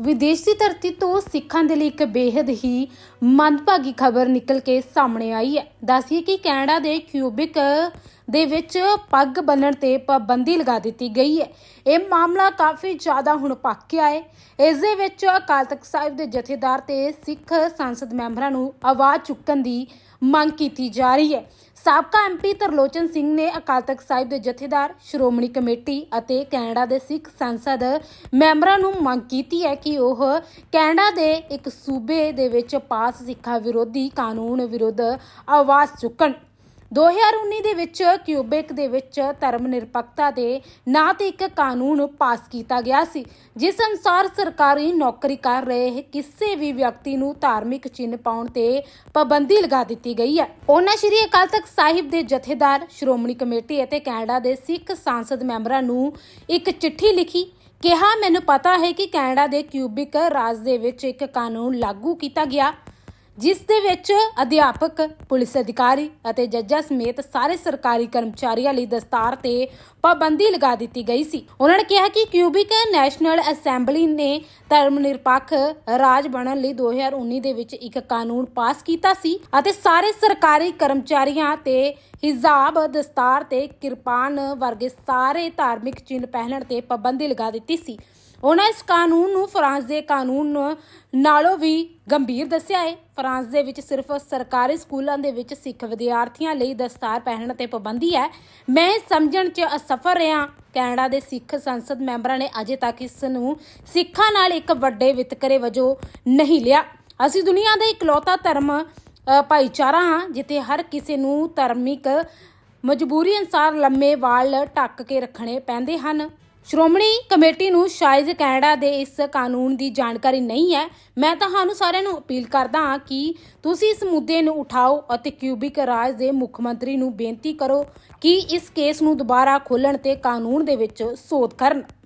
ਵਿਦੇਸ਼ ਦੀ ਧਰਤੀ ਤੋਂ ਸਿੱਖਾਂ ਦੇ ਲਈ ਇੱਕ ਬੇहद ਹੀ ਮੰਦਭਾਗੀ ਖਬਰ ਨਿਕਲ ਕੇ ਸਾਹਮਣੇ ਆਈ ਹੈ। ਦੱਸੀਏ ਕਿ ਕੈਨੇਡਾ ਦੇ ਕਿਊਬਿਕ ਦੇ ਵਿੱਚ ਪੱਗ ਬੰਨਣ ਤੇ ਪਾਬੰਦੀ ਲਗਾ ਦਿੱਤੀ ਗਈ ਹੈ। ਇਹ ਮਾਮਲਾ ਕਾਫੀ ਜ਼ਿਆਦਾ ਹੁਣ ਭੱਕ ਗਿਆ ਹੈ। ਇਸ ਦੇ ਵਿੱਚ ਅਕਾਲ ਤਖਤ ਸਾਹਿਬ ਦੇ ਜਥੇਦਾਰ ਤੇ ਸਿੱਖ ਸੰਸਦ ਮੈਂਬਰਾਂ ਨੂੰ ਆਵਾਜ਼ ਚੁੱਕਣ ਦੀ ਮੰਗ ਕੀਤੀ ਜਾ ਰਹੀ ਹੈ। ਸਾਬਕਾ ਐਮਪੀ ਤਰਲੋਚਨ ਸਿੰਘ ਨੇ ਅਕਾਲ ਤਖਤ ਸਾਹਿਬ ਦੇ ਜਥੇਦਾਰ, ਸ਼੍ਰੋਮਣੀ ਕਮੇਟੀ ਅਤੇ ਕੈਨੇਡਾ ਦੇ ਸਿੱਖ ਸੰਸਦ ਮੈਂਬਰਾਂ ਨੂੰ ਮੰਗ ਕੀਤੀ ਹੈ ਕਿ ਉਹ ਕੈਨੇਡਾ ਦੇ ਇੱਕ ਸੂਬੇ ਦੇ ਵਿੱਚ ਪਾਸ ਸਿੱਖਾ ਵਿਰੋਧੀ ਕਾਨੂੰਨ ਵਿਰੁੱਧ ਆਵਾਜ਼ ਚੁੱਕਣ। 2019 ਦੇ ਵਿੱਚ ਕਿਊਬਿਕ ਦੇ ਵਿੱਚ ਧਰਮ ਨਿਰਪੱਖਤਾ ਦੇ ਨਾਂ ਤੇ ਇੱਕ ਕਾਨੂੰਨ ਪਾਸ ਕੀਤਾ ਗਿਆ ਸੀ, ਜਿਸ ਅਨੁਸਾਰ ਸਰਕਾਰੀ ਨੌਕਰੀ ਕਰ ਰਹੇ ਕਿਸੇ ਵੀ ਵਿਅਕਤੀ ਨੂੰ ਧਾਰਮਿਕ ਚਿੰਨ੍ਹ ਪਾਉਣ ਤੇ ਪਾਬੰਦੀ ਲਗਾ ਦਿੱਤੀ ਗਈ ਹੈ। ਉਹਨਾਂ ਸ਼੍ਰੀ ਅਕਾਲ ਤਖਤ ਸਾਹਿਬ ਦੇ ਜਥੇਦਾਰ, ਸ਼੍ਰੋਮਣੀ ਕਮੇਟੀ ਅਤੇ ਕੈਨੇਡਾ ਦੇ ਸਿੱਖ ਸੰਸਦ ਮੈਂਬਰਾਂ ਨੂੰ ਇੱਕ ਚਿੱਠੀ ਲਿਖੀ ਕਿਹਾ, ਮੈਨੂੰ ਪਤਾ ਹੈ ਕਿ ਕੈਨੇਡਾ ਦੇ ਕਿਊਬਿਕ ਰਾਜ ਦੇ ਵਿੱਚ ਇੱਕ ਕਾਨੂੰਨ ਲਾਗੂ ਕੀਤਾ ਗਿਆ। ਜਿਸ ਦੇ ਵਿੱਚ ਅਧਿਆਪਕ, ਪੁਲਿਸ ਅਧਿਕਾਰੀ ਅਤੇ ਜੱਜਾਂ ਸਮੇਤ ਸਾਰੇ ਸਰਕਾਰੀ ਕਰਮਚਾਰੀਆਂ ਲਈ ਦਸਤਾਰ ਤੇ ਪਾਬੰਦੀ ਲਗਾ ਦਿੱਤੀ ਗਈ ਸੀ। ਉਹਨਾਂ ਨੇ ਕਿਹਾ ਕਿ ਕਿਊਬਿਕ ਨੈਸ਼ਨਲ ਅਸੈਂਬਲੀ ਨੇ ਧਰਮ ਨਿਰਪੱਖ ਰਾਜ ਬਣਨ ਲਈ 2019 ਦੇ ਵਿੱਚ ਇੱਕ ਕਾਨੂੰਨ ਪਾਸ ਕੀਤਾ ਸੀ ਅਤੇ ਸਾਰੇ ਸਰਕਾਰੀ ਕਰਮਚਾਰੀਆਂ ਤੇ ਹਿਜ਼ਾਬ ਦਸਤਾਰ ਤੇ ਕਿਰਪਾਨ ਵਰਗੇ ਸਾਰੇ ਧਾਰਮਿਕ ਚਿੰਨ੍ਹ ਪਹਿਨਣ ਤੇ ਪਾਬੰਦੀ ਲਗਾ ਦਿੱਤੀ ਸੀ। ਉਹਨਾਂ ਇਸ ਕਾਨੂੰਨ ਨੂੰ ਫਰਾਂਸ ਦੇ ਕਾਨੂੰਨ ਨਾਲੋਂ ਵੀ ਗੰਭੀਰ ਦੱਸਿਆ ਹੈ। ਫਰਾਂਸ ਦੇ ਵਿੱਚ ਸਿਰਫ ਸਰਕਾਰੀ ਸਕੂਲਾਂ ਦੇ ਵਿੱਚ ਸਿੱਖ ਵਿਦਿਆਰਥੀਆਂ ਲਈ ਦਸਤਾਰ ਪਹਿਨਣ ਤੇ ਪਾਬੰਦੀ ਹੈ। ਮੈਂ ਇਹ ਸਮਝਣ 'ਚ ਅਸਫਲ ਰਿਹਾ ਕੈਨੇਡਾ ਦੇ ਸਿੱਖ ਸੰਸਦ ਮੈਂਬਰਾਂ ਨੇ ਅਜੇ ਤੱਕ ਇਸ ਨੂੰ ਸਿੱਖਾਂ ਨਾਲ ਇੱਕ ਵੱਡੇ ਵਿਤਕਰੇ ਵਜੋਂ ਨਹੀਂ ਲਿਆ। ਅਸੀਂ ਦੁਨੀਆ ਦਾ ਇਕਲੌਤਾ ਧਰਮ ਭਾਈਚਾਰਾ ਹਾਂ, ਜਿੱਥੇ ਹਰ ਕਿਸੇ ਨੂੰ ਧਾਰਮਿਕ ਮਜਬੂਰੀ ਅਨਸਾਰ ਲੰਮੇ ਵਾਲ ਢੱਕ ਕੇ ਰੱਖਣੇ ਪੈਂਦੇ ਹਨ। ਸ਼੍ਰੋਮਣੀ ਕਮੇਟੀ ਨੂੰ ਸ਼ਾਇਦ ਕੈਨੇਡਾ ਦੇ ਇਸ ਕਾਨੂੰਨ ਦੀ ਜਾਣਕਾਰੀ ਨਹੀਂ ਹੈ, ਮੈਂ ਤੁਹਾਨੂੰ ਸਾਰਿਆਂ ਨੂੰ ਅਪੀਲ ਕਰਦਾ ਹਾਂ ਕਿ ਤੁਸੀਂ ਇਸ ਮੁੱਦੇ ਨੂੰ ਉਠਾਓ ਅਤੇ ਕਿਊਬਿਕ ਰਾਜ ਦੇ ਮੁੱਖ ਮੰਤਰੀ ਨੂੰ ਬੇਨਤੀ ਕਰੋ ਕਿ ਇਸ ਕੇਸ ਨੂੰ ਦੁਬਾਰਾ ਖੋਲ੍ਹਣ ਤੇ ਕਾਨੂੰਨ ਦੇ ਵਿੱਚ ਸੋਧ ਕਰਨ।